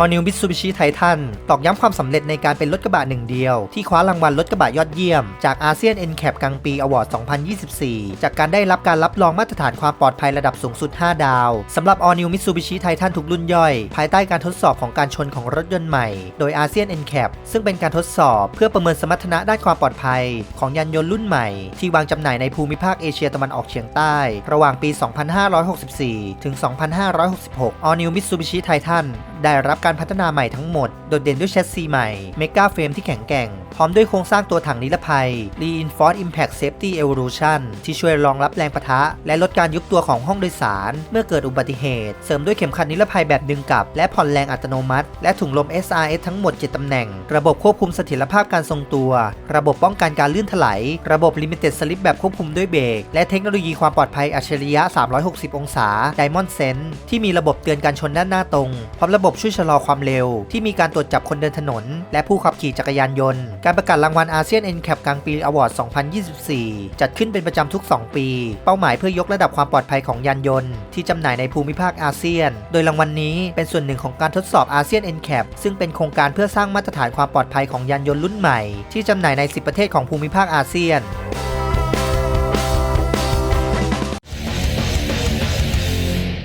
All New Mitsubishi Titan ตอกย้ำความสำเร็จในการเป็นรถกระบะหนึ่งเดียว ที่คว้ารางวัลรถกระบะยอดเยี่ยม จากอาเซียน NCAP กลางปี Award 2024 จากการได้รับการรับรองมาตรฐานความปลอดภัยระดับสูงสุด 5 ดาวสำหรับ All New Mitsubishi Titan ทุกรุ่นย่อย ภายใต้การทดสอบของการชนของรถยนต์ใหม่ โดยอาเซียน NCAP ซึ่งเป็นการทดสอบเพื่อประเมินสมรรถนะด้านความปลอดภัย ของยานยนต์รุ่นใหม่ ที่วางจำหน่ายในภูมิภาคเอเชียตะวันออกเฉียงใต้ ระหว่างปี 2564 ถึง 2566 All New Mitsubishi Titan ได้รับการพัฒนาใหม่ทั้งหมด โดดเด่นด้วยแชสซีใหม่ เมกาเฟรมที่แข็งแกร่ง ร้อมด้วยโครงสร้างตัวถังนิรภัย Reinforced Impact Safety Evolution ที่ช่วยรองรับแรงปะทะ และลดการยุบตัวของห้องโดยสาร เมื่อเกิดอุบัติเหตุ เสริมด้วยเข็มขัดนิรภัยแบบดึงกลับ และผ่อนแรงอัตโนมัติ และถุงลม SRS ทั้งหมด 7ตำแหน่ง ระบบควบคุมเสถียรภาพการทรงตัว ระบบป้องกันการลื่นถลายระบบ Limited Slip แบบควบคุมด้วยเบรกและเทคโนโลยีความปลอดภัยอัจฉริยะ 360 องศา Diamond Sense ที่มีระบบเตือนการชนด้านหน้าตรงพร้อมระบบช่วยชะลอความเร็ว ที่มีการตรวจจับคนเดินถนน และผู้ขับขี่จักรยานยนต์การประกาศรางวัลอาเซียน NCAP กลางปีอวอร์ด 2024 จัดขึ้นเป็นประจำทุก 2 ปี เป้าหมายเพื่อยกระดับความปลอดภัยของยานยนต์ ที่จำหน่ายในภูมิภาคอาเซียน โดยรางวัลนี้เป็นส่วนหนึ่งของการทดสอบอาเซียน NCAP ซึ่งเป็นโครงการเพื่อสร้างมาตรฐานความปลอดภัยของยานยนต์รุ่นใหม่ ที่จำหน่ายใน 10 ประเทศของภูมิภาคอาเซียน